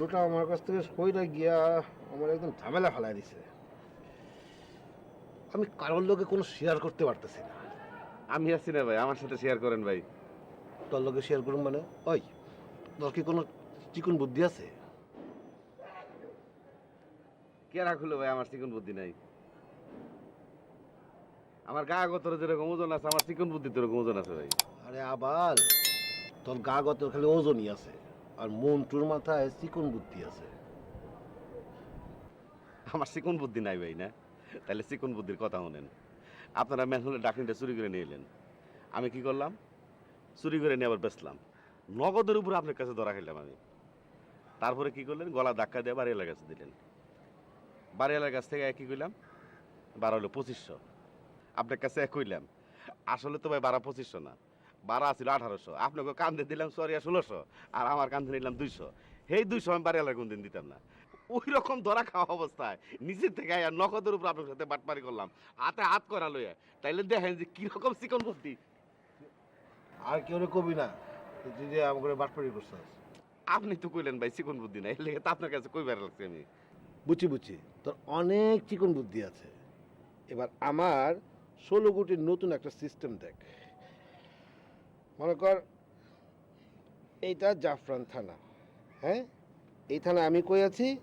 দুটা আমার কাছ থেকে সইটা গিয়া আমার একদম ঝামেলা ফেলাই দিছে। আমি কারোর লোকে কোনো শেয়ার করতে পারতেছি না। আমি আছি না ভাই আমার সাথে শেয়ার করেন ভাই। তোর লোকে শেয়ার করুন মানে? ওই তোর কি কোনো চিকন বুদ্ধি আছে? কে রাখল ভাই আমার চিকন বুদ্ধি নাই? আমার গা গতর যেরকম ওজন আছে আমার চিকন বুদ্ধি যেরকম ওজন আছে ভাই। আরে আবার তোর গা গতর খালি ওজনই আছে। আর মন্টুর মাথায় চিকন বুদ্ধি আছে। আমার চিকন বুদ্ধি নাই ভাই, না? তাহলে চিকন বুদ্ধির কথা শোনেন। আপনারা ম্যানহোলের ডাকনিটা চুরি করে নিয়ে এলেন। আমি কি করলাম? চুরি করে নিয়ে আবার বেচলাম। নগদের উপরে আপনার কাছে ধরা খেলাম আমি। তারপরে কি করলেন? গলা ধাক্কা দিয়ে বাড়িওয়ালার কাছে দিলেন। বাড়িওয়ালার কাছ থেকে কি কইলাম বারো হলো পঁচিশশো। আপনার কাছে এক কইলাম। আসলে তো ভাই বারো পঁচিশশো না। বারো আছিল আঠারোশো। আপনাকে কান্দে দিলাম সরিয়া ষোলোশো। আর আমার কান্দে নিলাম দুইশো। সেই দুইশো আমি বাড়িওয়ালার কোনদিন দিতাম না। ওই রকম ধরা খাওয়া অবস্থায় নিজের থেকে আর নগদের উপর আপনার সাথে বাটপারি করলাম। হাতে হাত করা লইয়া। তাইলে দেখেন যে কীরকম চিকন বুদ্ধি। আর কেউ কবি না যে আমাকে বাটপাড়ি করছিস আপনি তো কইলেন ভাই চিকন বুদ্ধি নাই এর লেগে তো আপনার কাছে কইবার লাগছে আমি। বুঝছি বুঝছি। তোর অনেক চিকন বুদ্ধি আছে। এবার আমার ষোলো কোটির নতুন একটা সিস্টেম দেখ। মনে কর এইটা জাফরান থানা হ্যাঁ? এই থানা আমি কই আছি?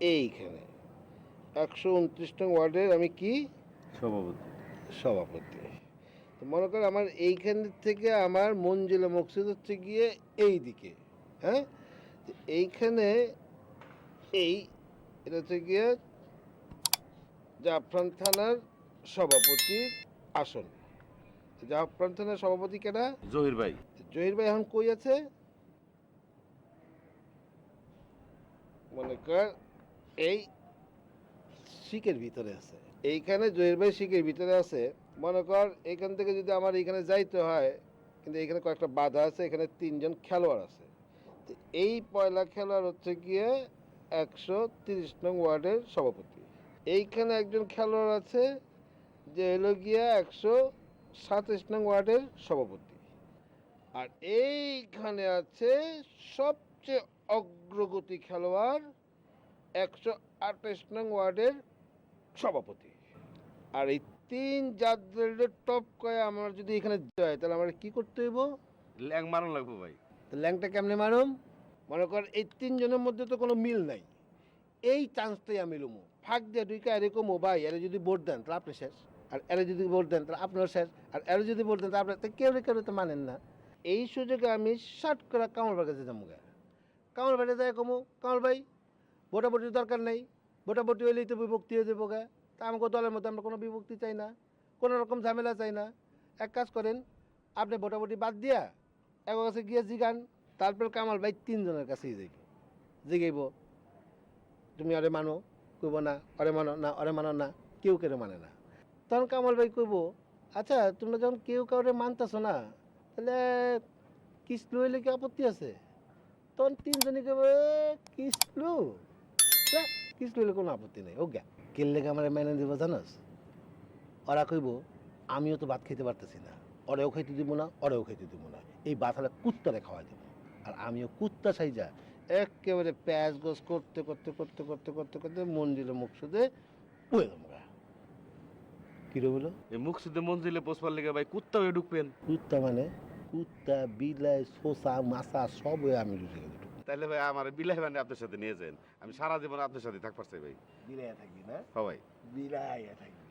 এইখানে। একশো উনত্রিশ নং ওয়ার্ডের আমি কি? সভাপতি। সভাপতি। তো মনে কর আমার এইখান থেকে আমার মঞ্জিলা মকসিদ হচ্ছে গিয়ে এই দিকে হ্যাঁ? তো এইখানে এই এটা হচ্ছে গিয়ে জাফরান থানার সভাপতির আসন। জাফরান থানার সভাপতি কেনা জহির ভাই। জহির ভাই এখন কই আছে? মনে কর এই শিকের ভিতরে আছে। এইখানে জহির ভাই শিকের ভিতরে আছে। মনে কর এখান থেকে যদি আমার এখানে যাইতে হয় কিন্তু এখানে কয়েকটা বাধা আছে এখানে তিনজন খেলোয়াড় আছে। তো এই পয়লা খেলোয়াড় হচ্ছে গিয়ে একশো তিরিশ নং ওয়ার্ডের সভাপতি। এইখানে একজন খেলোয়াড় আছে যে হলো গিয়া একশো সাতাশ নং ওয়ার্ডের সভাপতি। আর এইখানে আছে সবচেয়ে অগ্রগতি খেলোয়াড় একশো আঠাশ নং ওয়ার্ডের সভাপতি। আর এই তিন জাতের টপ কয়ে আমার যদি এখানে যায় তাহলে আমার কি করতে হইব? ল্যাং মারণ লাগবো ভাই। তো ল্যাংটা কেমনে মারুম? মনে কর এই তিনজনের মধ্যে তো কোনো মিল নাই। এই চান্সটাই আমি লুমু। ফাঁক দিয়ে দুইকা এরকম ভাই এরা যদি ভোট দেন তাহলে আপনি শেষ। আর এরা যদি ভোট দেন তাহলে আপনার শেষ। আর এরা যদি ভোট দেন তাহলে আপনার কেউ কেউ তো মানেন না। এই সুযোগে আমি শার্ট করে কামাল ভাই কাছে যাব ভাইটা যায় কমু। কামাল ভাই, ভোটাভুটির দরকার নেই। ভোটাভুটি হইলেই তো বিভক্তি হয়ে যাব গা। তা আমাকে দলের মধ্যে আমরা কোনো বিভক্তি চাই না, কোনো রকম ঝামেলা চাই না। এক কাজ করেন, আপনি ভোটাভুটি বাদ দিয়া এক কাছে গিয়ে জিগান, তারপর কামাল ভাই তিনজনের কাছেই যাইব। জিগাইব। তুমি অরে মানো, কইব না অরে মানো না অরে মানো না, কেউ কেউ মানে না। তখন কামাল ভাই কইব আচ্ছা তোমরা যখন কেউ কাউরে মানতেছো না, তাহলে কিসলু হইলে কি আপত্তি আছে? তখন তিনজনে কেবে কিসলু কিসলু হইলে কোনো আপত্তি নেই ও গা কেললে আমার মেনে দিব জানোস? ওরা কইব, আমিও তো ভাত খেতে পারতেছি না, ওরেও খাইতে দিব না, ওরেও খাইতে দিব না, এই ভাত হলে কুত্তারে খাওয়াই দিব আর আমিও কুত্তা সাইজা একেবারে প্যাঁচ গোস করতে করতে করতে করতে করতে করতে মন্দিরে মুখ সুদে উয়ে তোমরা কিরে হলো? এই মুখ শুদ্ধ মঞ্জিলে পোষবার লেগে ভাই কুত্তা হয়ে ঢুকবেন। কুত্তা মানে? কুত্তা বিলাই শোষা মাছা সব হয়ে আমি ঢুকে গেছি তাইলে ভাই আমার বিলাই মানে আপনার সাথে নিয়ে যান। আমি সারা জীবন আপনার সাথে থাকবার চাই ভাই। বিলাই থাকবি না? হ্যাঁ ভাই। বিলাই থাকবি